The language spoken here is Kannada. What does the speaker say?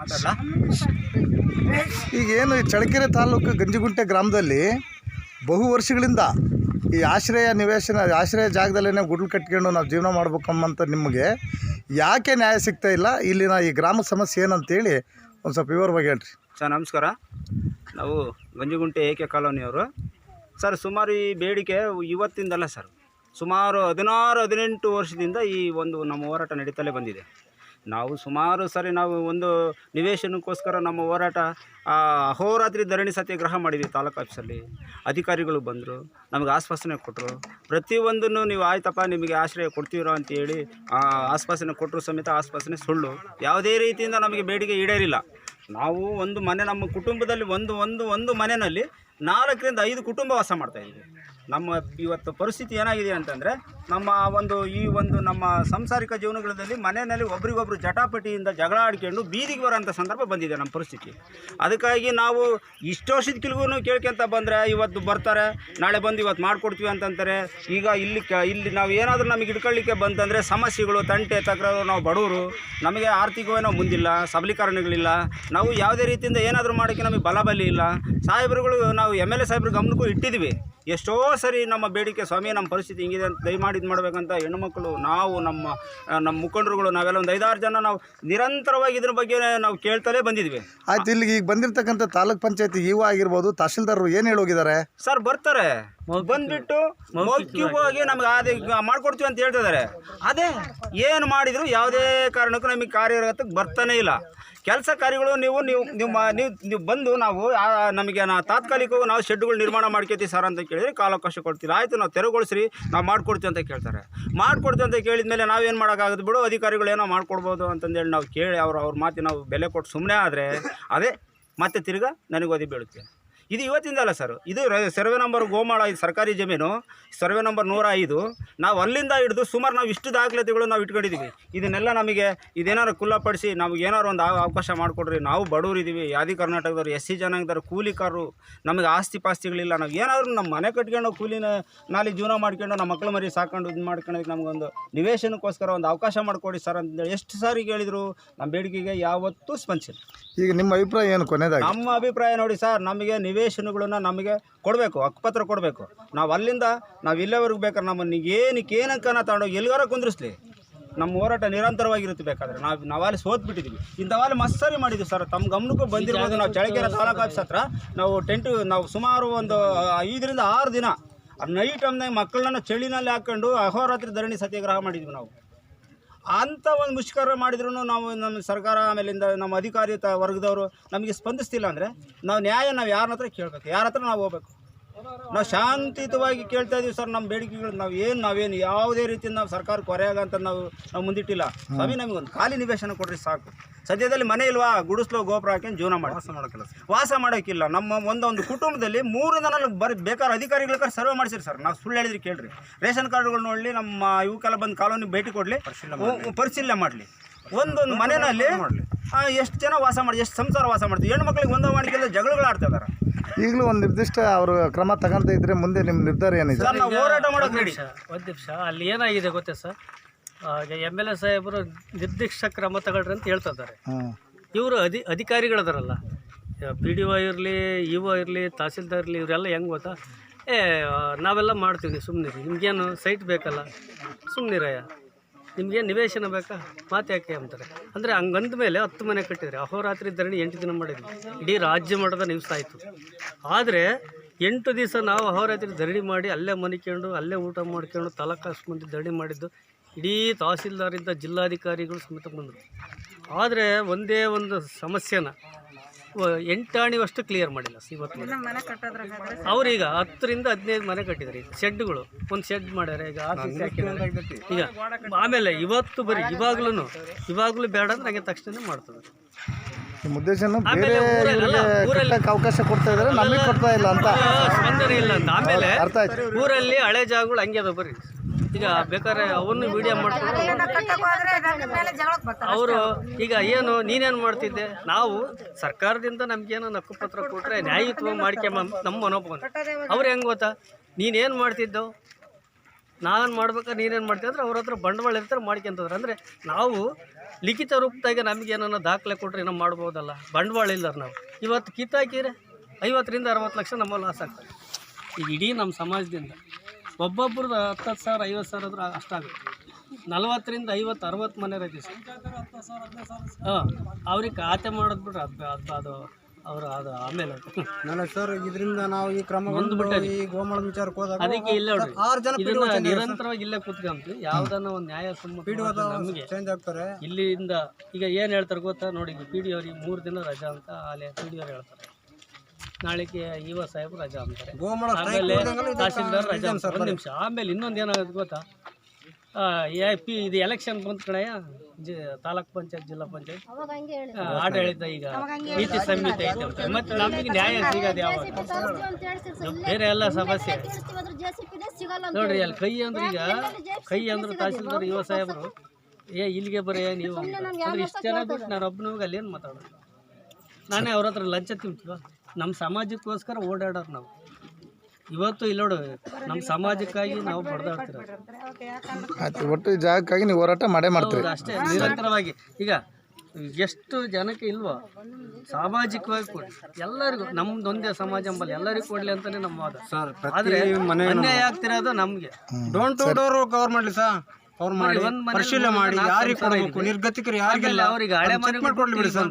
ಮಾತಾಡಲಾ? ಈಗ ಏನು ಈ ಚಳ್ಳಕೆರೆ ತಾಲೂಕು ಗಂಜಿಗುಂಟೆ ಗ್ರಾಮದಲ್ಲಿ ಬಹು ವರ್ಷಗಳಿಂದ ಈ ಆಶ್ರಯ ನಿವೇಶನ ಆಶ್ರಯ ಜಾಗದಲ್ಲೇ ಗುಡ್ಲು ಕಟ್ಕೊಂಡು ನಾವು ಜೀವನ ಮಾಡ್ಬೇಕಮ್ಮಂತ ನಿಮಗೆ ಯಾಕೆ ನ್ಯಾಯ ಸಿಗ್ತಾ ಇಲ್ಲ? ಇಲ್ಲಿನ ಈ ಗ್ರಾಮ ಸಮಸ್ಯೆ ಏನಂತೇಳಿ ಒಂದು ಸ್ವಲ್ಪ ವಿವರವಾಗಿ ಹೇಳ್ರಿ. ಸರ್ ನಮಸ್ಕಾರ. ನಾವು ಗಂಜಿಗುಂಟೆ ಏಕೆ ಕಾಲೋನಿಯವರು? ಸರ್ ಸುಮಾರು ಈ ಬೇಡಿಕೆ ಇವತ್ತಿಂದಲ್ಲ ಸರ್. ಸುಮಾರು ಹದಿನಾರು ಹದಿನೆಂಟು ವರ್ಷದಿಂದ ಈ ಒಂದು ನಮ್ಮ ಹೋರಾಟ ನಡೀತಲೇ ಬಂದಿದೆ. ನಾವು ಸುಮಾರು ಸರಿ ನಾವು ಒಂದು ನಿವೇಶನಕ್ಕೋಸ್ಕರ ನಮ್ಮ ಹೋರಾಟ ಅಹೋರಾತ್ರಿ ಧರಣಿ ಸತ್ಯಾಗ್ರಹ ಮಾಡಿದ್ವಿ ತಾಲೂಕು ಆಫೀಸಲ್ಲಿ. ಅಧಿಕಾರಿಗಳು ಬಂದರು, ನಮಗೆ ಆಶ್ವಾಸನೆ ಕೊಟ್ಟರು ಪ್ರತಿಯೊಂದನ್ನು ನೀವು ಆಯ್ತಪ್ಪ, ನಿಮಗೆ ಆಶ್ರಯ ಕೊಡ್ತೀರೋ ಅಂತೇಳಿ ಆಶ್ವಾಸನೆ ಕೊಟ್ಟರು ಸಮೇತ ಆಶ್ವಾಸನೆ ಸುಳ್ಳು. ಯಾವುದೇ ರೀತಿಯಿಂದ ನಮಗೆ ಬೇಡಿಕೆ ಈಡೇರಿಲ್ಲ. ನಾವು ಒಂದು ಮನೆ, ನಮ್ಮ ಕುಟುಂಬದಲ್ಲಿ ಒಂದು ಒಂದು ಒಂದು ಮನೆಯಲ್ಲಿ ನಾಲ್ಕರಿಂದ ಐದು ಕುಟುಂಬ ವಾಸ ಮಾಡ್ತಾಯಿದ್ವಿ ನಮ್ಮ ಇವತ್ತು ಪರಿಸ್ಥಿತಿ ಏನಾಗಿದೆ ಅಂತಂದರೆ ನಮ್ಮ ಒಂದು ಈ ಒಂದು ನಮ್ಮ ಸಾಂಸಾರಿಕ ಜೀವನಗಳಲ್ಲಿ ಮನೆಯಲ್ಲಿ ಒಬ್ರಿಗೊಬ್ರು ಜಟಾಪಟಿಯಿಂದ ಜಗಳ ಆಡ್ಕೊಂಡು ಬೀದಿಗೆ ಬರೋಂಥ ಸಂದರ್ಭ ಬಂದಿದೆ ನಮ್ಮ ಪರಿಸ್ಥಿತಿ. ಅದಕ್ಕಾಗಿ ನಾವು ಇಷ್ಟು ವರ್ಷದಕ್ಕಿಲ್ಗೂ ಕೇಳ್ಕೊಂತ ಬಂದರೆ ಇವತ್ತು ಬರ್ತಾರೆ, ನಾಳೆ ಬಂದು ಇವತ್ತು ಮಾಡಿಕೊಡ್ತೀವಿ ಅಂತಂತಾರೆ. ಈಗ ಇಲ್ಲಿ ಇಲ್ಲಿ ನಾವು ಏನಾದರೂ ನಮಗೆ ಇಟ್ಕೊಳ್ಳಿಕ್ಕೆ ಬಂತಂದರೆ ಸಮಸ್ಯೆಗಳು, ತಂಟೆ, ತಕರಾರು, ನಾವು ಬಡವರು, ನಮಗೆ ಆರ್ಥಿಕವೇ ನಾವು ಮುಂದಿಲ್ಲ ಸಬಲೀಕರಣಗಳಿಲ್ಲ ನಾವು ಯಾವುದೇ ರೀತಿಯಿಂದ ಏನಾದರೂ ಮಾಡೋಕ್ಕೆ ನಮಗೆ ಬಲಬಲಿ ಇಲ್ಲ. ಸಾಹೇಬರುಗಳು, ನಾವು ಎಂ ಎಲ್ ಎ ಸಾಹೇಬ್ರ ಗಮನಕ್ಕೂ ಇಟ್ಟಿದ್ದೀವಿ. ಎಷ್ಟೋ ಸರಿ ನಮ್ಮ ಬೇಡಿಕೆ ಸ್ವಾಮಿ ನಮ್ಮ ಪರಿಸ್ಥಿತಿ ಹಿಂಗಿದೆ ಅಂತ ದಯಮಾಡಿ ಇದು ಮಾಡಬೇಕಂತ ಹೆಣ್ಣುಮಕ್ಕಳು ನಾವು ನಮ್ಮ ನಮ್ಮ ಮುಖಂಡರುಗಳು ನಾವೆಲ್ಲ ಒಂದು ಐದಾರು ಜನ ನಾವು ನಿರಂತರವಾಗಿ ಇದ್ರ ಬಗ್ಗೆ ನಾವು ಕೇಳ್ತಲೇ ಬಂದಿದ್ವಿ. ಆಯ್ತು ಇಲ್ಲಿಗೆ ಈಗ ಬಂದಿರತಕ್ಕಂಥ ತಾಲೂಕ್ ಪಂಚಾಯತಿ ಇವ ಆಗಿರ್ಬೋದು ತಹಶೀಲ್ದಾರರು ಏನು ಹೇಳೋಗಿದ್ದಾರೆ ಸರ್ ಬರ್ತಾರೆ. ಬಂದ್ಬಿಟ್ಟು ಹೋಗಿ ನಮ್ಗೆ ಅದೇ ಮಾಡ್ಕೊಡ್ತೀವಿ ಅಂತ ಹೇಳ್ತಿದ್ದಾರೆ. ಅದೇ ಏನು ಮಾಡಿದ್ರು ಯಾವುದೇ ಕಾರಣಕ್ಕೂ ನಮಗೆ ಕಾರ್ಯಗತಕ್ಕೆ ಬರ್ತಾನೆ ಇಲ್ಲ. ಕೆಲಸ ಕಾರ್ಯಗಳು ನೀವು ನೀವು ನಿಮ್ಮ ನೀವು ನೀವು ಬಂದು ನಾವು ನಮಗೆ ನಾ ತಾತ್ಕಾಲಿಕವಾಗಿ ನಾವು ಶೆಡ್ಗಳು ನಿರ್ಮಾಣ ಮಾಡ್ಕೊತೀವಿ ಸರ್ ಅಂತ ಕೇಳಿದ್ರೆ ಕಾಲಾವಕಾಶ ಕೊಡ್ತೀವಿ ಆಯಿತು ನಾವು ತೆರವುಗೊಳಿಸ್ರಿ ನಾವು ಮಾಡ್ಕೊಡ್ತೀವಿ ಅಂತ ಕೇಳ್ತಾರೆ. ಮಾಡ್ಕೊಡ್ತೀವಿ ಅಂತ ಕೇಳಿದ ಮೇಲೆ ನಾವೇನು ಮಾಡೋಕ್ಕಾಗದು ಬಿಡು ಅಧಿಕಾರಿಗಳು ಏನೋ ಮಾಡ್ಕೊಡ್ಬೋದು ಅಂತಂದೇಳಿ ನಾವು ಕೇಳಿ ಅವ್ರು ಅವ್ರ ಮಾತಿ ನಾವು ಬೆಲೆ ಕೊಟ್ಟು ಸುಮ್ಮನೆ ಆದರೆ ಅದೇ ಮತ್ತೆ ತಿರ್ಗಾ ನನಗೆ ಓದಿ ಬೀಳುತ್ತೆ. ಇದು ಇವತ್ತಿಂದ ಅಲ್ಲ ಸರ್. ಇದು ಸರ್ವೆ ನಂಬರ್ ಗೋಮಾಳ ಇದು ಸರ್ಕಾರಿ ಜಮೀನು. ಸರ್ವೆ ನಂಬರ್ ನೂರ ಐದು. ನಾವು ಅಲ್ಲಿಂದ ಹಿಡಿದು ಸುಮಾರು ನಾವು ಇಷ್ಟು ದಾಖಲಾತಿಗಳು ನಾವು ಇಟ್ಕೊಂಡಿದ್ದೀವಿ ಇದನ್ನೆಲ್ಲ ನಮಗೆ ಇದೇನಾದ್ರು ಕುಲ್ಲಪಡಿಸಿ ನಮ್ಗೆ ಏನಾರು ಒಂದು ಅವಕಾಶ ಮಾಡಿಕೊಡ್ರಿ. ನಾವು ಬಡವ್ರು ಇದ್ದೀವಿ ಯಾದಿ ಕರ್ನಾಟಕದವ್ರು ಎಸ್ ಸಿ ಜನಾಂಗದವ್ರು ಕೂಲಿಕಾರರು ನಮಗೆ ಆಸ್ತಿ ಪಾಸ್ತಿಗಳಿಲ್ಲ. ನಾವು ಏನಾದರೂ ನಮ್ಮ ಮನೆ ಕಟ್ಕೊಂಡು ಕೂಲಿನ ನಾಲಿ ಜೀವನ ಮಾಡ್ಕೊಂಡು ನಮ್ಮ ಮಕ್ಳು ಮರಿ ಸಾಕೊಂಡು ಇದು ಮಾಡ್ಕೊಳೋದಕ್ಕೆ ನಮಗೊಂದು ನಿವೇಶನಕ್ಕೋಸ್ಕರ ಒಂದು ಅವಕಾಶ ಮಾಡಿಕೊಡಿ ಸರ್ ಅಂತೇಳಿ ಎಷ್ಟು ಸಾರಿ ಕೇಳಿದರು ನಮ್ಮ ಬೇಡಿಕೆಗೆ ಯಾವತ್ತೂ ಸ್ಪಂದಿಸಿಲ್ಲ. ಈಗ ನಿಮ್ಮ ಅಭಿಪ್ರಾಯ ಏನು ಕೊನೆದಾಗ? ನಮ್ಮ ಅಭಿಪ್ರಾಯ ನೋಡಿ ಸರ್ ನಮಗೆ ನಿವೇಶನಗಳನ್ನ ನಮಗೆ ಕೊಡಬೇಕು, ಹಕ್ಕುಪತ್ರ ಕೊಡಬೇಕು. ನಾವು ಅಲ್ಲಿಂದ ನಾವು ಇಲ್ಲಿವರೆಗೂ ಬೇಕಾದ್ರೆ ನಮ್ಮನ್ನು ಏನಕ್ಕೆ ಏನಕ್ಕನ ತಗೊಂಡೋಗಿ ಎಲ್ಲಿಗಾರ ಕುಂದಿರಿಸ್ಲಿ. ನಮ್ಮ ಹೋರಾಟ ನಿರಂತರವಾಗಿರುತ್ತೆ ಬೇಕಾದ್ರೆ. ನಾವು ನಾವಲ್ಲಿ ಸೋತ್ ಬಿಟ್ಟಿದ್ದೀವಿ ಇಂಥವಲ್ಲಿ ಮಸ್ಸರಿ ಮಾಡಿದ್ವಿ ಸರ್. ತಮ್ಮ ಗಮನಕ್ಕೂ ಬಂದಿರ್ಬೋದು. ನಾವು ಚಳಕೆರೆ ತಾಲೂಕು ಆಫೀಸ್ ಹತ್ರ ನಾವು ಟೆಂಟು, ನಾವು ಸುಮಾರು ಒಂದು ಐದರಿಂದ ಆರು ದಿನ ನೈಟ್ ಟೈಮ್ನಾಗ ಮಕ್ಕಳನ್ನ ಚಳಿನಲ್ಲಿ ಹಾಕೊಂಡು ಅಹೋರಾತ್ರಿ ಧರಣಿ ಸತ್ಯಾಗ್ರಹ ಮಾಡಿದ್ವಿ ನಾವು. ಅಂಥ ಒಂದು ಮುಷ್ಕರ ಮಾಡಿದ್ರು ನಾವು ನಮ್ಮ ಸರ್ಕಾರ ಆಮೇಲಿಂದ ನಮ್ಮ ಅಧಿಕಾರಿ ವರ್ಗದವರು ನಮಗೆ ಸ್ಪಂದಿಸ್ತಿಲ್ಲ ಅಂದರೆ ನಾವು ನ್ಯಾಯ ನಾವು ಯಾರ ಹತ್ರ ಕೇಳಬೇಕು? ಯಾರ ಹತ್ರ ನಾವು ಹೋಗ್ಬೇಕು? ನಾವು ಶಾಂತಿಯುತವಾಗಿ ಕೇಳ್ತಾ ಇದೀವಿ ಸರ್ ನಮ್ಮ ಬೇಡಿಕೆಗಳು ನಾವು ಏನು ನಾವೇನು ಯಾವುದೇ ರೀತಿಯಿಂದ ನಾವು ಸರ್ಕಾರ ಕೊರೆಯಾಗ ಅಂತ ನಾವು ನಾವು ಮುಂದಿಟ್ಟಿಲ್ಲ. ಸ್ವಾಮಿ ನಮಗೊಂದು ಖಾಲಿ ನಿವೇಶನ ಕೊಡ್ರಿ ಸಾಕು. ಸದ್ಯದಲ್ಲಿ ಮನೆ ಇಲ್ವಾ? ಗುಡಿಸ್ಲೋ ಗೋಪುರ ಹಾಕೊಂಡು ಜೀವನ ಮಾಡಿ. ವಾಸ ಮಾಡೋಕ್ಕಿಲ್ಲ ವಾಸ ಮಾಡೋಕ್ಕಿಲ್ಲ. ನಮ್ಮ ಒಂದೊಂದು ಕುಟುಂಬದಲ್ಲಿ ಮೂರಿಂದ ನಾಲ್ಕು ಬರೀ ಬೇಕಾದ ಅಧಿಕಾರಿಗಳ ಸರ್ವೆ ಮಾಡಿಸಿರಿ ಸರ್. ನಾವು ಸುಳ್ಳು ಹೇಳಿದ್ರಿ ಕೇಳ್ರಿ. ರೇಷನ್ ಕಾರ್ಡ್ಗಳು ನೋಡಲಿ ನಮ್ಮ ಇವಕ್ಕೆಲ್ಲ ಬಂದು ಕಾಲೋನಿ ಭೇಟಿ ಕೊಡಲಿ. ಪರಿಶೀಲನೆ ಮಾಡಲಿ. ಒಂದೊಂದು ಮನೆಯಲ್ಲಿ ಎಷ್ಟು ಜನ ವಾಸ ಮಾಡಿ ಎಷ್ಟು ಸಂಸಾರ ವಾಸ ಮಾಡ್ತೀವಿ ಹೆಣ್ಣು ಮಕ್ಕಳಿಗೆ ಒಂದೋ ಮಾಡಿಕೆಲ್ಲ ಜಗಳಗಳು ಆಡ್ತಾ ಇದಾರೆ ಈಗಲೂ ಒಂದು ನಿರ್ದಿಷ್ಟ ಅವರು ಕ್ರಮ ತಗೊಂತ ಇದ್ರೆ ಮುಂದೆ ನಿಮ್ಮ ನಿರ್ಧಾರ ಏನಿದೆ? ಸರ್ ನಾವು ಹೋರಾಟ ಮಾಡೋಕೆ ರೆಡಿ ಒಂದು ನಿಮಿಷ. ಅಲ್ಲಿ ಏನಾಗಿದೆ ಗೊತ್ತೇ ಸರ್? ಎಂ ಎಲ್ ಎ ಸಾಹೇಬರು ನಿರ್ದಿಷ್ಟ ಕ್ರಮ ತಗೊಳ್ರಿ ಅಂತ ಹೇಳ್ತಾ ಇದ್ದಾರೆ. ಹಾಂ. ಇವರು ಅಧಿ ಅಧಿಕಾರಿಗಳದಾರಲ್ಲ. ಪಿ ಡಿ ಒ ಇರಲಿ ಇ ಒ ಇರಲಿ ತಹಸೀಲ್ದಾರ್ ಇರಲಿ ಇವರೆಲ್ಲ ಹೆಂಗೆ ಗೊತ್ತಾ? ಏ ನಾವೆಲ್ಲ ಮಾಡ್ತೀವಿ ನೀವು ಸುಮ್ಮನೆ ನಿಮ್ಗೇನು ಸೈಟ್ ಬೇಕಲ್ಲ? ಸುಮ್ಮನಿರಯ್ಯ ನಿಮ್ಗೇನು ನಿವೇಶನ ಬೇಕಾ? ಮಾತು ಯಾಕೆ ಅಂತಾರೆ? ಅಂದರೆ ಹಂಗಂದ ಮೇಲೆ ಹತ್ತು ಮನೆ ಕಟ್ಟಿದರೆ, ಅಹೋರಾತ್ರಿ ಧರಣಿ ಎಂಟು ದಿನ ಮಾಡಿದ್ವಿ. ಇಡೀ ರಾಜ್ಯ ಮಟ್ಟದ ನ್ಯೂಸ್ ಆಯಿತು ಆದರೆ ಎಂಟು ದಿವಸ ನಾವು ಅಹೋರಾತ್ರಿ ಧರಣಿ ಮಾಡಿ ಅಲ್ಲೇ ಮನಿಕೊಂಡು, ಅಲ್ಲೇ ಊಟ ಮಾಡ್ಕೊಂಡು ತಲಕಾಸು ಮಂದಿ ಧರಣಿ ಮಾಡಿದ್ದು ಇಡೀ ತಹಸೀಲ್ದಾರಿಂದ ಜಿಲ್ಲಾಧಿಕಾರಿಗಳು ಸಮೇತ ಬಂದರು. ಆದರೆ ಒಂದೇ ಒಂದು ಸಮಸ್ಯೆನ ವ- ಎಂಟಾಣಿವಷ್ಟು ಕ್ಲಿಯರ್ ಮಾಡಿಲ್ಲ ಇವತ್ತು ಅವ್ರೀಗ ಹತ್ತರಿಂದ ಹದಿನೈದು ಮನೆ ಕಟ್ಟಿದ್ದಾರೆ ಈಗ ಶೆಡ್ಗಳು. ಒಂದು ಶೆಡ್ ಮಾಡ್ಯಾರ ಈಗ ಆಫೀಸ್ ಹಾಕಿದ್ದಾರೆ ಈಗ ಆಮೇಲೆ ಇವತ್ತು ಬರೀ ಇವಾಗ್ಲೂ ಇವಾಗಲೂ ಬೇಡ ಅಂದ್ರೆ ನನಗೆ ತಕ್ಷಣ ಮಾಡ್ತದೆ. ಬೇರೆ ಅವಕಾಶ ಕೊಡ್ತಾ ಇದ್ದಾರೆ ನಮಗೆ ಕೊಡ್ತಾ ಇಲ್ಲ ಅಂತ. ಸ್ಪಂದನೆ ಇಲ್ಲ ಅಂತ. ಆಮೇಲೆ ಅರ್ಥ ಆಯ್ತು. ಊರಲ್ಲಿ ಹಳೆ ಜಾಗಗಳು ಹಂಗೆ ಅದಾವ ಬರ್ರಿ ಈಗ ಬೇಕಾದ್ರೆ ಅವನ್ನ ವಿಡಿಯೋ ಮಾಡ್ಕೊಂಡು ಅವರು ಈಗ ಏನು ನೀನೇನು ಮಾಡ್ತಿದ್ದೆ? ನಾವು ಸರ್ಕಾರದಿಂದ ನಮಗೇನು ನಕ್ಕು ಪತ್ರ ಕೊಟ್ಟರೆ ನ್ಯಾಯಯುತವಾಗಿ ಮಾಡ್ಕೊಂಬ ನಮ್ಮ ಮನೋಭಾವ ಅವ್ರು ಹೆಂಗೆ ಗೊತ್ತಾ? ನೀನೇನು ಮಾಡ್ತಿದ್ದೋ? ನಾನು ಮಾಡ್ಬೇಕಾದ್ರೆ ನೀನೇನು ಮಾಡ್ತೀವಿ ಅಂದ್ರೆ ಅವ್ರ ಹತ್ರ ಬಂಡವಾಳ ಇರ್ತಾರೆ ಮಾಡ್ಕೊಂತಂದ್ರೆ ಅಂದರೆ ನಾವು ಲಿಖಿತ ರೂಪದಾಗೆ ನಮ್ಗೆ ಏನನ್ನ ದಾಖಲೆ ಕೊಟ್ಟರೆ ಏನೋ ಮಾಡ್ಬೋದಲ್ಲ? ಬಂಡವಾಳ ಇಲ್ಲ ನಾವು. ಇವತ್ತು ಕಿತ್ತಾಕಿದ್ರೆ ಐವತ್ತರಿಂದ ಅರವತ್ತು ಲಕ್ಷ ನಮ್ಮ ಲಾಸ್ ಆಗ್ತದೆ. ಈಗ ಇಡೀ ನಮ್ಮ ಸಮಾಜದಿಂದ ಒಬ್ಬೊಬ್ರದ್ದು ಹತ್ತತ್ತು ಸಾವಿರ ಐವತ್ತು ಸಾವಿರ ಆದ್ರೆ ಅಷ್ಟಾಗುತ್ತೆ ನಲ್ವತ್ತರಿಂದ ಐವತ್ತು ಅರವತ್ತು ಮನೆ ರೈತಿ ಸರ್. ಹಾಂ ಅವ್ರಿಗೆ ಖಾತೆ ಮಾಡೋದು ಬಿಟ್ರೆ ಅದು ಅದು ಅದು ಅವರು ಅದು ಆಮೇಲೆ ನಲ್ಲ ಸರ್ ಇದರಿಂದ ನಾವು ಈ ಕ್ರಮ ಬಂದ್ಬಿಟ್ಟು ಈ ಗೋಮಾಳದ ವಿಚಾರಕ್ಕೆ ಹೋದಾಗ ಅದಕ್ಕೆ ಇಲ್ಲ ಆರು ಜನ ಇದನ್ನ ನಿರಂತರವಾಗಿ ಇಲ್ಲೇ ಕೂತ್ಕೊಂತೀವಿ ಯಾವ್ದನ್ನ ಒಂದು ನ್ಯಾಯ ಸುಮ್ಮನೆ ನಮಗೆ ಚೇಂಜ್ ಆಗ್ತಾರೆ. ಇಲ್ಲಿಂದ ಈಗ ಏನು ಹೇಳ್ತಾರೆ ಗೊತ್ತಾ ನೋಡಿ ಪಿ ಡಿ ಅವ್ರಿಗೆ ಮೂರು ದಿನ ರಜಾ ಅಂತ ಅಲ್ಲಿ ಪಿ ಡಿ ಅವ್ರು ಹೇಳ್ತಾರೆ. ನಾಳೆಗೆ ಇವ ಸಾಹೇಬ್ ರಜಾ ಅಂತಾರೆ. ಆಮೇಲೆ ತಹಸೀಲ್ದಾರ್ ರಜಾ ಅಂತಾರೆ. ಒಂದು ನಿಮಿಷ. ಆಮೇಲೆ ಇನ್ನೊಂದು ಏನಾಗುತ್ತೆ ಗೊತ್ತಾ? ಆ, ಎ ಪಿ ಇದು ಎಲೆಕ್ಷನ್ ಬಂದ ಕಡೆಯ ಜಿ ತಾಲೂಕ್ ಪಂಚಾಯತ್ ಜಿಲ್ಲಾ ಪಂಚಾಯತ್. ಆಡಳಿತ ಈಗ ನೀತಿ ಸಂಹಿತೆ ಐತೆ ಅಂತ. ಮತ್ತೆ ನಮಗೆ ನ್ಯಾಯ ಸಿಗೋದು ಯಾವಾಗ? ಬೇರೆ ಎಲ್ಲ ಸಮಸ್ಯೆ. ನೋಡ್ರಿ ಅಲ್ಲಿ ಕೈ ಅಂದ್ರೆ ಈಗ ಕೈ ಅಂದ್ರೆ ತಹಸೀಲ್ದಾರ್ ಯುವ ಸಾಹೇಬರು. ಏ ಇಲ್ಲಿಗೆ ಬರೀ ನೀವು. ಅಂದ್ರೆ ಇಷ್ಟು ಜನ ಬಿಟ್ಟು ನಾನು ಒಬ್ಬನಿಗೆ ಅಲ್ಲಿ ಏನು ಮಾತಾಡೋದು? ನಾನೇ ಅವ್ರ ಹತ್ರ ಲಂಚ ತಿಂತೀವ? ನಮ್ಮ ಸಮಾಜಕ್ಕೋಸ್ಕರ ಓಡಾಡೋರು ನಾವು. ಇವತ್ತು ಇಲ್ಲಿ ನೋಡು ನಮ್ಮ ಸಮಾಜಕ್ಕಾಗಿ ನಾವು ಬಡ್ದಾಡ್ತಿರೋದು ಆಯ್ತು ಒಟ್ಟು ಜಾಗಕ್ಕಾಗಿ ನೀವು ಹೋರಾಟ ಮಾಡೇ ಮಾಡ್ತೀರಿ. ಅಷ್ಟೇ ನಿರಂತರವಾಗಿ. ಈಗ ಎಷ್ಟು ಜನಕ್ಕೆ ಇಲ್ವೋ ಸಾಮಾಜಿಕವಾಗಿ ಕೊಡಿ ಎಲ್ಲರಿಗೂ ನಮ್ದೊಂದೇ ಸಮಾಜ ಎಂಬಲ್ಲಿ ಎಲ್ಲರಿಗೂ ಕೊಡ್ಲಿ ಅಂತಾನೆ ನಮ್ಮ ವಾದ. ಸರ್ ಆದ್ರೆ ಅನ್ಯಾಯ ಆಗ್ತಿರೋದು ನಮ್ಗೆ. ಡೋಂಟ್ ಅವರು ಡೋರ್ ಕವರ್ ಮಾಡ್ಲಿ ಸರ್ ಕವರ್ ಮಾಡಿ ಒಂದ್ ಪರಿಶೀಲನೆ ಮಾಡಿ ಯಾರಿಗೆ ಕೊಡಬೇಕು? ನಿರ್ಗತಿಕರು ಯಾರಿಗೆಲ್ಲ? ಅವ್ರಿಗೆ ಹಳೆ ಮನೆ ಮಾಡ್ಕೊಡ್ಲಿ ಬಿಡಿ ಸರ್